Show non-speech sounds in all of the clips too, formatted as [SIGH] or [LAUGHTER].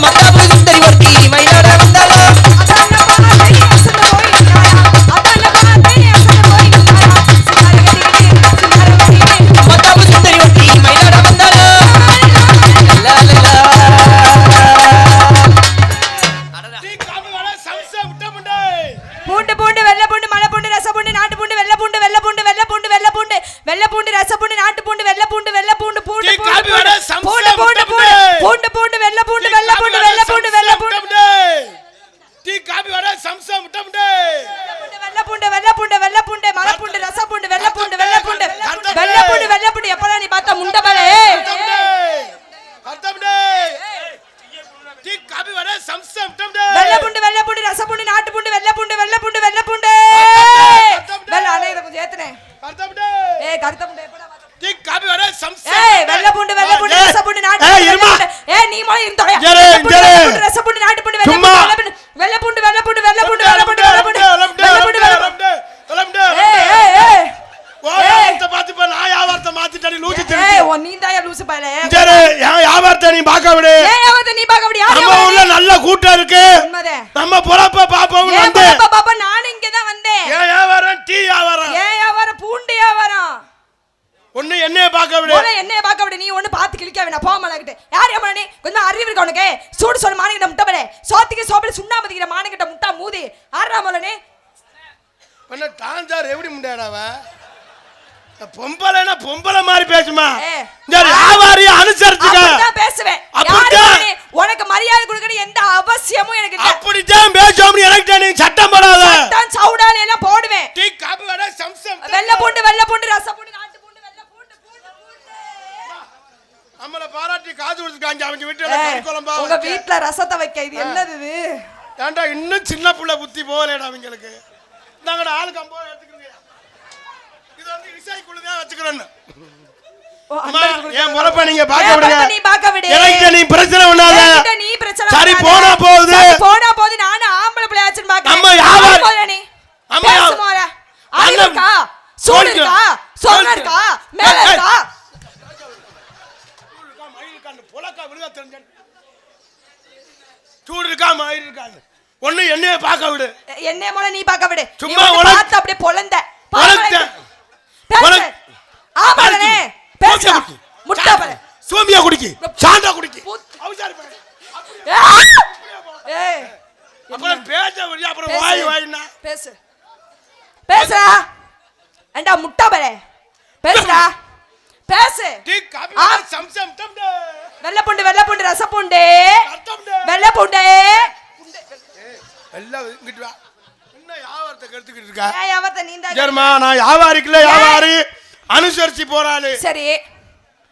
mata coffee வடை சம்சா முட்டை முண்டை வெள்ளை பூண்டு வெள்ளை பூண்டு ரச பூண்டு நாட்டு பூண்டு வெள்ளை பூண்டு வெள்ளை பூண்டு வெள்ளை பூண்டு வெள்ளை அண்ணே இதை கொஞ்சம் ஏத்துனே முண்டை ஏய் கருத்த பூண்டு எப்படா டீ காபி வடை சம்சா ஏய் வெள்ளை பூண்டு வெள்ளை பூண்டு ரச பூண்டு நாட்டு ஏய், பூண்டு, இருமா. வெள்ளை பூண்டு. ஏய் நீ மொழி இருந்தோயா இரு, இரு. ரச பூண்டு நாட்டு பூண்டு வெள்ளை. பூண்டு வெள்ளை பூண்டு வெள்ளை பூண்டு வெள்ளை பூண்டு வெள்ளை பூண்டு வெள்ளை பூண்டு வெள்ளை பூண்டு வெள்ளை பூண்டு பூண்டு ஏய் ஏய் ஏய் நீ பார்க்க விடு. ஊர்ல நல்ல கூட்டம் இருக்கு. நம்ம பொழப்ப பாப்போம் வந்து பாப்பா? நானும் இங்க தான் வந்தேன். ஏன் வியாபாரம்? டீ வியாபாரம். ஏன் வியாபாரம்? பூண்டு வியாபாரம். ஒண்ணு என்னைய பார்க்க விடு. போல என்னைய பார்க்க விட. நீ ஒண்ணு பார்த்து கிழிக்க வேணாம் போக மாட்டேங்கிட்ட யார் ஏமா நீ? கொஞ்சம் அறிவு இருக்கா உனக்கு? சூடு சொல்ல மானுகிட்ட முட்டை பலே சோத்துக்கு சோப்பில் சுண்ணாமதிக்கிற மானுகிட்ட முட்டா மூதி. நீ பண்ண டான்சார் எப்படி முண்டாடாவ பொம்பளைனா பொம்பளை மாதிரி பேசுமா? வியாபாரியை அனுசரிச்சுக்க. அப்படிதான் பேசுவேன்? உனக்கு மரியாதை கொடுக்கணும் எந்த அவசியமும் எனக்கு இல்ல. அப்படித்தான் பேசுவோம் எனக்கு நீ சட்டம் போடாத. தான் சவுடாலி எல்லாம் போடுவேன். டீ காபி வடை சம்சம் வெள்ளை பூண்டு வெள்ளை பூண்டு ரச பூண்டு நாட்டு பூண்டு வெள்ளை பூண்டு நம்மள பாராட்டி காது கொடுத்துருக்காங்க. அவங்க வீட்டுல கறி குழம்பா உங்க வச்சு. வீட்ல ரசத்தை வைக்க இது என்னது இது? ஏன்டா இன்னும் சின்ன புள்ள புத்தி போகலடா அவங்களுக்கு? நாங்கட ஆளு கம்போ எடுத்துக்கிறீங்க மிக்சாய்க்குள்ளதான் வச்சுக்கிறோன்னு. என் முறப்ப நீங்க பாக்க விடு. எனக்கு நீ பிரச்சனை இருக்கா? சூடுக்கா மயிலுக்கா அந்த புலக்கா விடுதா தெரிஞ்ச சூடுக்கா ஒண்ணு என்னைய பாக்க விடு. என்னைய மொழ நீ பாக்க விடு. சும்மா உனக்கு அப்படியே பொலந்த. பொலந்த ஆமாடனே. குடிக்கு. முட்டை பாரு. சோமியா குடிக்கு. சாண்டா குடிக்கு. அவசாரி பாரு. ஏய், அப்புறம் பேச முடியும் அப்புறம் பேசு. வாய் வாயினா பேசு. பேசுடா ஏண்டா முட்டை பாரு. பேசுடா. பேசு. சம்சம் வெள்ளை பூண்டு வெள்ளை பூண்டு ரச பூண்டு வெள்ளை பூண்டு இங்கிட்டு வா. என்ன வியாபாரத்தை கெடுத்துக்கிட்டு இருக்கா? நீந்தா சரிம்மா நான் வியாபாரிக்குள்ள வியாபாரி. அனுசரிச்சு போறாளு. சரி.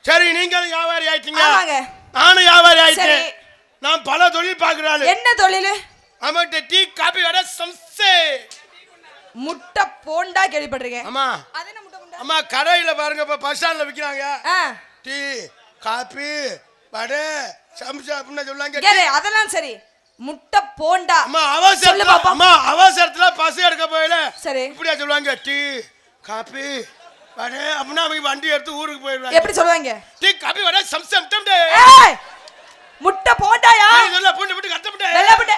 சரி நீங்களும் வியாபாரி ஆயிட்டீங்க. நானும் வியாபாரி ஆயிட்டேன். நான் பல தொழில் பாக்குறாளு என்ன தொழில்? அவன்கிட்ட டீ காபி வர சம்சே. முட்டை போண்டா கேள்விப்பட்டிருக்கேன். அம்மா. அது என்ன முட்டை போண்டா? அம்மா கடையில பாருங்க இப்ப பஸ் ஸ்டாண்ட்ல விக்கிறாங்க. டீ காபி வடை சம்சா அப்படின்னு சொல்லுவாங்க. கேளு அதெல்லாம் சரி. முட்டை போண்டா அம்மா அவசரத்துல. அம்மா அவசரத்துல பஸ் எடுக்க போயில சரி. இப்படியா சொல்லுவாங்க டீ காபி வடை அப்படின்னா அவங்க வண்டி எடுத்து ஊருக்கு போயிடுவாங்க எப்படி சொல்லுவாங்க டீ காபி வடை சம்சம் டம் டே முட்டை போண்டாயா சொல்ல பூண்டு வெள்ளை பூண்டு.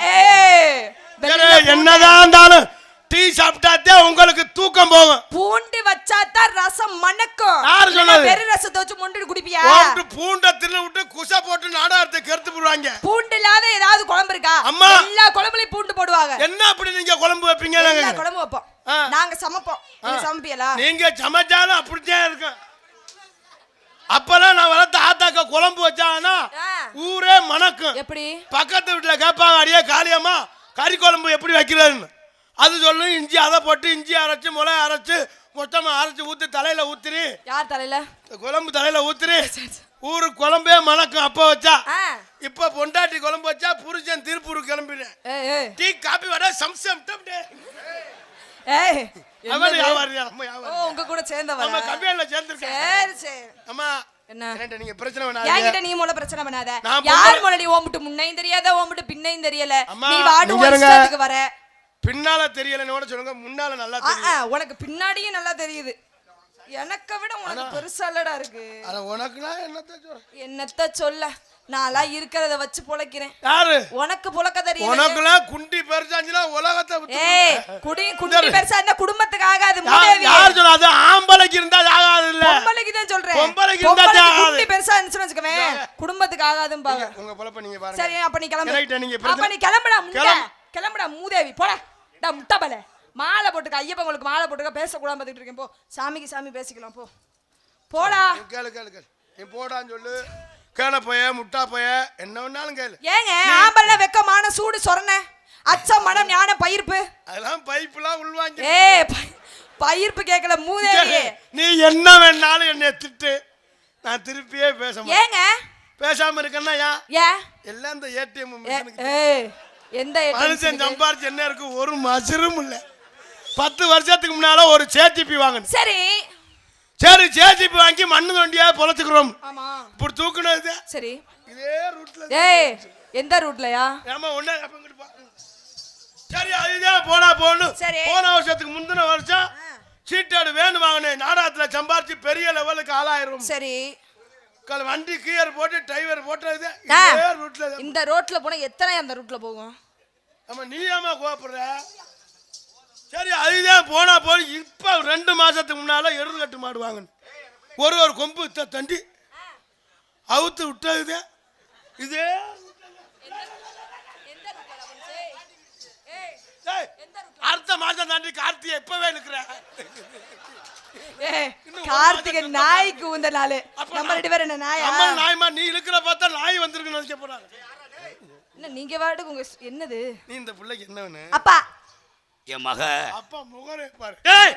என்னதான் இருந்தாலும் டீ சாப்பிட்டாத்தே உங்களுக்கு தூக்கம் போகும். பூண்டு வச்சாதான் ரசம் மணக்கும். யாரு சொன்னது? வெறும் ரசத்தை வச்சு மொண்டு குடிப்பியா? போட்டு பூண்டை தின்னு விட்டு குசை போட்டு நாடகத்தை கெடுத்து போடுவாங்க. பூண்டு இல்லாத ஏதாவது குழம்பு இருக்கா? அம்மா. எல்லா குழம்புலயும் பூண்டு போடுவாங்க. என்ன அப்படி நீங்க குழம்பு வைப்பீங்க நாங்க? குழம்பு வைப்போம். நாங்க சமைப்போம். நீங்க சமைப்பியலா நீங்க சமைச்சாலும் அப்படித்தான் இருக்கும். அப்பெல்லாம் நான் வளர்த்த ஆத்தாக்க குழம்பு வச்சாங்கன்னா. ஊரே மணக்கும். எப்படி? பக்கத்து வீட்டுல கேட்பாங்க அடியே காளியம்மா கறி குழம்பு எப்படி வைக்கிறதுன்னு? அது சொல்லும் இஞ்சி அதை போட்டு இஞ்சி அரைச்சு மிளகா அரைச்சு மொத்தமா அரைச்சு ஊத்தி தலையில ஊத்துறி யார் தலையில? குழம்பு தலையில ஊத்துறி ஊருக்கு குழம்பே மணக்கும் அப்ப வச்சா. இப்ப பொண்டாட்டி குழம்பு வச்சா புருஷன் திருப்பூர் கிளம்பிடுறேன் டீ காப்பி வர சம்சம் உங்க கூட சேர்ந்தவரா நம்ம கம்பெனில சேர்ந்திருக்கேன். என்கிட்ட நீங்க பிரச்சனை பண்ணாதீங்க. நீ மூல பிரச்சனை பண்ணாத? யார் முன்னாடி ஓம்பிட்டு முன்னையும் தெரியாத ஓம்பிட்டு பின்னையும் தெரியல. நீ வாடு வர. பின்னால தெரியலன்னு கூட சொல்லுங்க முன்னால நல்லா தெரியும் உனக்கு பின்னாடியும் நல்லா தெரியுது. எனக்கு விட உனக்கு பெருசாலடா இருக்கு. அட உனக்குனா என்னத்த சொல்ற என்னத்த சொல்ல? நான்லாம் இருக்கிறத வச்சு பொழைக்கிறேன். யாரு? உனக்கு புழக்க தெரியும் உனக்குலாம் குண்டி பெருசாச்சுன்னா உலகத்தை ஏய் குடி குடி பெருசா இருந்தா குடும்பத்துக்கு ஆகாது யார் சொன்னா அது ஆம்பளைக்கு இருந்தா ஆகாது இல்ல. பொம்பளைக்கு தான் சொல்றேன். பொம்பளைக்கு இருந்தா. குண்டி பெருசா இருந்துச்சுன்னு வச்சுக்கவேன் குடும்பத்துக்கு ஆகாதும்பாங்க. உங்க பொழப்ப நீங்க பாருங்க. சரி அப்ப நீ கிளம்பு. அப்ப நீ கிளம்புடா. கிளம்புடா மூதேவி. போடா. டா முட்டபல மாலை போட்டுக்க ஐயப்பங்களுக்கு மாலை போட்டுக்க பேசக்கூடாது பார்த்துட்டு இருக்கேன். போ. சாமிக்கு சாமி பேசிக்கலாம் போ. போடா. கேளு கேளு கேளு. நீ போடான்னு சொல்லு. கேள போய முட்டா போய என்ன வேணாலும் கேளு. ஏங்க ஆம்பளை வெக்கமான சூடு சொரண. அச்சம் மனம் ஞான பயிர்ப்பு. அதெல்லாம் பைப்புலாம் உள்வாங்கி ஏ பயிர்ப்பு கேட்கல மூதேவி. நீ என்ன வேணாலும் என்னை திட்டு. நான் திருப்பியே பேச ஏங்க? பேசாம இருக்கேன்னா ஏன் ஏன் எல்லாம் இந்த ஏடிஎம் ஏ- எந்த மனுஷன்? சம்பாரிச்சு என்ன இருக்கு? ஒரு மசரும் இல்ல. பத்து வருஷத்துக்கு முன்னால ஒரு சேத்திப்பி வாங்கணும் சரி. சரி சேத்திப்பி வாங்கி மண்ணு தோண்டியா பொழச்சுக்கிறோம். இப்படி தூக்குனது சரி. இதே ரூட்ல ஏய் எந்த ரூட்லயா ஏமா ஒண்ணே. சரி அதுதான் போனா போகணும். போன வருஷத்துக்கு முந்தின வருஷம் சீட்டாடு வேணும் வாங்கினேன். நாடகத்துல சம்பாரிச்சு பெரிய லெவலுக்கு ஆளாயிரும். சரி. கல் வண்டி கியர் போட்டு டிரைவர் போட்டது. ரூட்ல. இந்த ரோட்ல போனா எத்தனை அந்த ரூட்ல போகும்? ஆமா நீ ஏமா கோபப்படுற சரி அதுதான் போனா போய் இப்ப ரெண்டு மாசத்துக்கு முன்னால எருது கட்டு மாடு வாங்கணும் ஒரு ஒரு கொம்பு தண்டி. அவுத்து விட்டது இதே அடுத்த மாசம் தாண்டி கார்த்திகை எப்பவே இருக்கிற ஏய் கார்த்திகை நாய்க்கு உந்த நாளு. நம்ம ரெண்டு பேரும் என்ன நாயா? அம்மா நாய்மா நீ இருக்கிற பார்த்தா நாய் வந்திருக்குன்னு நினைக்க போறாங்க. என்ன நீங்க வாட்டுக்கு உங்க என்னது? நீ இந்த பிள்ளைக்கு என்ன வேணும் அப்பா. என் மக. அப்பா முகரே பாரு. ஏய்!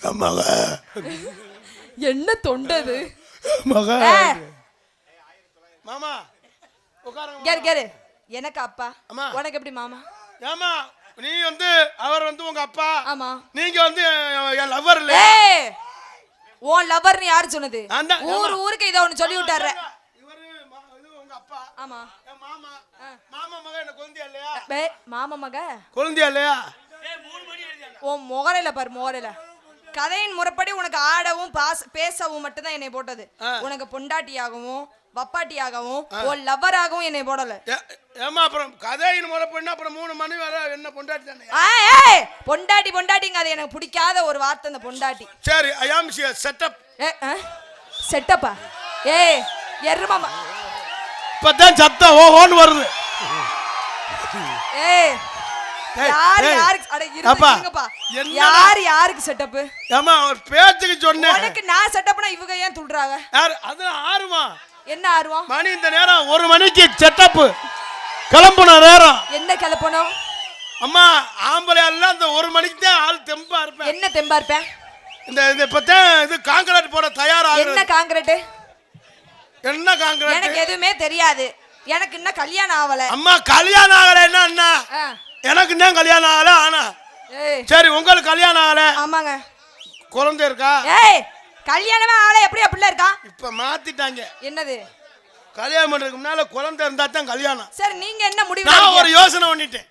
என் மக. என்ன தொண்டது மக. ஏ. மாமா உட்காருங்க கேரு கேரு. எனக்கு அப்பா. அம்மா. உனக்கு எப்படி மாமா? ஏமா நீ வந்து அவர் வந்து உங்க அப்பா. ஆமா. நீங்க வந்து என் லவ்வர் இல்ல உன் லவர்னு யாரு சொன்னது? தான். ஊர் ஊருக்கு இதை ஒண்ணு சொல்லி விட்டாரு இவரு மா- இது உங்க அப்பா. ஆமா. என் மாமா. மாமா மக என்ன குழந்தையா இல்லையா? பே மாமா மக? குழந்தையா இல்லையா? உன் முகரையில பாரு முகரையில. கதையின் முறைப்படி உனக்கு ஆடவும் பாச பேசவும் மட்டும்தான் என்னை போட்டது. உனக்கு பொண்டாட்டியாகவும் வப்பாட்டியாகவும் உன் லவ்வராகவும் என்னை போடல. ஏ- ஏம்மா அப்புறம் கதையின் முறை பண்ணா அப்புறம் மூணு மணி வரை என்ன பொண்டாட்டி தானே? பொண்டாட்டி பொண்டாட்டிங்க அது எனக்கு பிடிக்காத ஒரு வார்த்தை அந்த பொண்டாட்டி. சரி ஐ ஆம் செட்டப் ஏ செட்டப்பா ஏய் எருமாமா இப்பதான் சத்தம் ஓ ஓன்னு வருது ஏய் யார். யாருக்கு அட? யார் யாருக்கு செட்டப் ஏம்மா ஒரு பேச்சுக்கு சொன்னேன். உனக்கு நான் செட்டப்னா இவங்க ஏன் துள்றாங்க யார் அது ஆறுமா? என்ன ஆர்வம்? மணி இந்த நேரம் ஒரு மணிக்கு செட்டப் கிளம்புன நேரம். என்ன கிளப்பணும்? அம்மா ஆம்பளை எல்லாம் இந்த ஒரு மணிக்கு தான் ஆள் தெம்பா இருப்பேன். என்ன தெம்பா இருப்பேன்? இந்த இந்த இப்பதான் இது காங்கிரீட் போட தயாராகுது என்ன காங்கிரீட் என்ன காங்கிரீட் எனக்கு எதுவுமே தெரியாது. எனக்கு இன்னும் கல்யாணம் ஆவல அம்மா கல்யாணம் ஆகல என்ன அண்ணா. எனக்கு தான் கல்யாணம் ஆகல ஆனா. சரி உங்களுக்கு கல்யாணம் ஆகல. ஆமாங்க. குழந்தை இருக்கா? ஏய் கல்யாணமே ஆள எப்படி அப்படிலாம் இருக்கா? இப்ப மாத்திட்டாங்க. என்னது? கல்யாணம் பண்றதுக்கு முன்னால குழந்தை இருந்தா தான் கல்யாணம். சரி நீங்க என்ன முடிவு நான்? ஒரு யோசனை பண்ணிட்டேன்.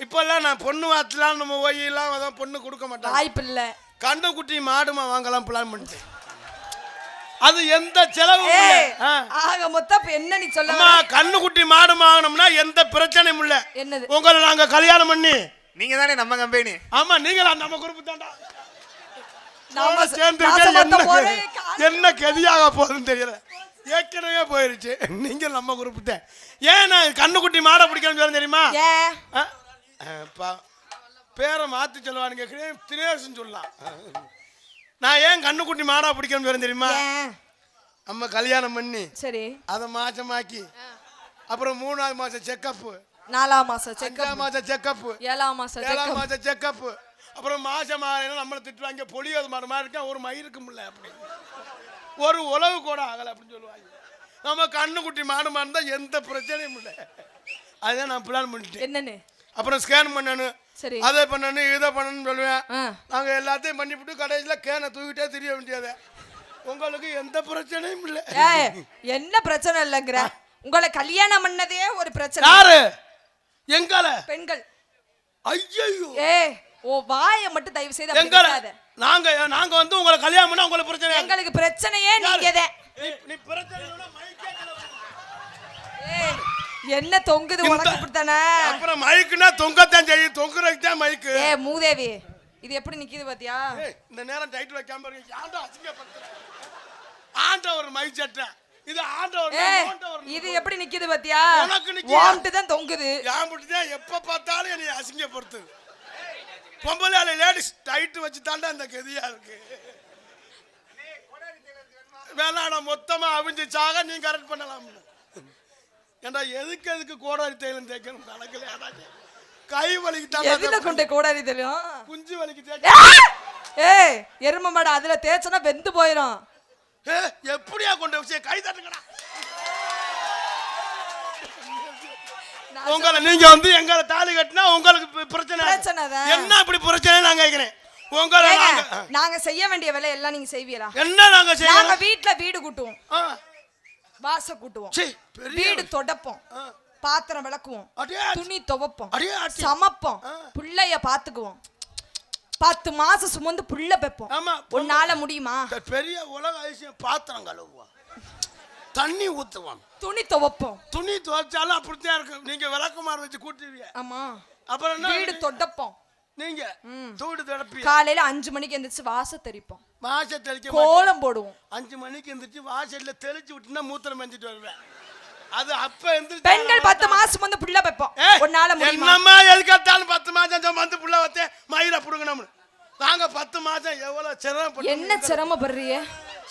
இப்பெல்லாம் நான் பொண்ணு வாத்தலாம் நம்ம போய் எல்லாம் அதான் பொண்ணு கொடுக்க மாட்டாங்க. வாய்ப்பு இல்ல கண்டு குட்டி மாடுமா வாங்கலாம் பிளான் பண்ணிட்டேன். அது எந்த செலவும். ஆக மொத்தம் என்ன நீ சொல்ல அம்மா வர? கண்ணு குட்டி மாடு வாங்கினோம்னா எந்த பிரச்சனையும் இல்ல. என்னது? உங்களை நாங்க கல்யாணம் பண்ணி. நீங்க தானே நம்ம கம்பெனி ஆமா நீங்களா நம்ம குரூப் தாண்டா நாம சேர்ந்து என்ன கதியாக போகுதுன்னு தெரியல. ஏற்கனவே போயிருச்சு. [LAUGHS] நீங்க நம்ம தான் ஏன் நான் கண்ணுக்குட்டி மாடை பிடிக்கணும்னு தெரியுமா? பேரை மாத்தி சொல்லுவானுங்க. தினேசன் சொல்லலாம். நான் ஏன் கண்ணுக்குட்டி மாடா பிடிக்கணும்னு தெரியுமா? நம்ம கல்யாணம் பண்ணி சரி. அதை மாசமாக்கி அப்புறம் மூணாவது மாசம் செக்கப்பு. நாலாம் மாசம் செக் அஞ்சாம் மாசம் செக்கப்பு. ஏழாம் மாசம் ஏழாம் மாசம் செக்கப்பு. அப்புறம் மாசம் ஆகலைன்னா நம்மளை திட்டுவாங்க பொழியாது மாறு மாதிரி இருக்கா? ஒரு மயிருக்கு முடியல அப்படி. ஒரு உழவு கூட ஆகலை அப்படின்னு சொல்லுவாங்க. நம்ம கண்ணுக்குட்டி மாடு மாடு தான் எந்த பிரச்சனையும் இல்லை. அதுதான் நான் பிளான் பண்ணிட்டேன். என்னன்னு? அப்புறம் ஸ்கேன் பண்ணணும். சரி. அதை பண்ணணும் இதை பண்ணணும்னு சொல்லுவேன். நாங்கள் எல்லாத்தையும் பண்ணிவிட்டு கடைசியில் கேனை தூக்கிட்டே தெரிய வேண்டியது. உங்களுக்கு எந்த பிரச்சனையும் இல்லை. என்ன பிரச்சனை இல்லைங்கிற? உங்களை கல்யாணம் பண்ணதே ஒரு பிரச்சனை. யாரு? எங்கால பெண்கள். ஐயோ ஏய் ஓ வாயை மட்டும் தயவு செய்து அப்படி எங்களை. நாங்க நாங்க வந்து உங்களை கல்யாணம் பண்ணா உங்களுக்கு பிரச்சனை இல்ல. எங்களுக்கு பிரச்சனையே நீங்க தான் நீ- நீ பிரச்சனை இல்லைன்னா மைக்கே கீழே விழும். ஏய், என்ன தொங்குது உனக்கு இப்படித்தானே? அப்புறம் மைக்குனா தொங்கத்தான் செய்யும். தொங்குறதுக்கு தான் மைக்கு ஏ மூதேவி இது எப்படி நிக்குது பாத்தியா? ஏய், இந்த நேரம் டைட் வைக்காம இருக்கு ஆண்டா அசிங்கப்படுத்துற? ஆண்டவர் மை சட்டை இது ஆண்டவர் ஏ ஆண்டவர் இது எப்படி நிக்குது பாத்தியா? உனக்கு? ஓம்ட்டு தான் தொங்குது. ஏன் தான் எப்ப பார்த்தாலும் என்னை அசிங்கப்படுத்துது. பொம்பளை லேடிஸ் டைட் வச்சு தாண்டா இந்த கதியா இருக்கு. வேணாம் மொத்தமா அவிஞ்சு சாக நீ கரெக்ட் பண்ணலாம். ஏண்டா எதுக்கு எதுக்கு கோடாரி தைலம் தேய்க்கணும்? ஏதாச்சும் கை வலிக்கு தான் கொண்டு கோடாரி தெரியும் குஞ்சு வலிக்கு தேய்க்க. ஏய் எரும மாடு அதுல தேய்ச்சனா வெந்து போயிரும். ஏ, எப்படியா கொண்டு வச்சு கை தட்டுங்கடா. உங்களை நீங்க வந்து எங்களை தாலி கட்டினா உங்களுக்கு பிரச்சனை. என்ன இப்படி பிரச்சனை நான் கேட்கிறேன் உங்களை நாங்க- நாங்க செய்ய வேண்டிய வேலை எல்லாம் நீங்க செய்வீங்களா? என்ன நாங்க நாங்க செய்யணும் வீட்ல வீடு கூட்டுவோம். வாச கூட்டுவோம். வீடு தொடப்போம். பாத்திரம் விளக்குவோம். துணி துவைப்போம். சமைப்போம். பிள்ளைய பாத்துக்குவோம். பத்து மாசம் சுமந்து புள்ள பெப்போம் உன்னால முடியுமா? பெரிய உலக அதிசயம் பாத்திரம் கழுவுவான் தண்ணி ஊத்துவான் துணி துவைப்போம். துணி துவைச்சாலும் அப்படித்தான் இருக்கும். நீங்க விளக்குமாறு வச்சு கூட்டுவீங்க. ஆமா. அப்புறம் என்ன? வீடு தொடப்போம் நீங்க தூடு தடப்பி காலையில அஞ்சு மணிக்கு எந்திரிச்சு வாச தெளிப்போம். வாச தெளிக்க. கோலம் போடுவோம். அஞ்சு மணிக்கு எந்திரிச்சு வாசல்ல தெளிச்சு விட்டுனா மூத்திரம் மெஞ்சிட்டு வருவேன். அது அப்ப எந்திரிச்சு பெண்கள் பத்து மாசம் சுமந்து புள்ள ஏய், உன்னால முடியுமா? என்னம்மா எதுக்கத்தாலும் பத்து மாசம் வந்து புள்ள வத்தேன்? மயிரை புடுங்கணும் நாங்க பத்து மாசம் எவ்வளவு சிரமப்பட்டு என்ன சிரமப்படுறிய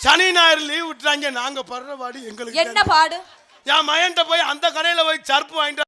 சனி ஞாயிறு லீவ் விட்டுறாங்க. நாங்க படுற பாடு எங்களுக்கு என்ன பாடு? என் மயன்ட்ட போய் அந்த கடையில போய் சர்ப்பு வாங்கிட்டு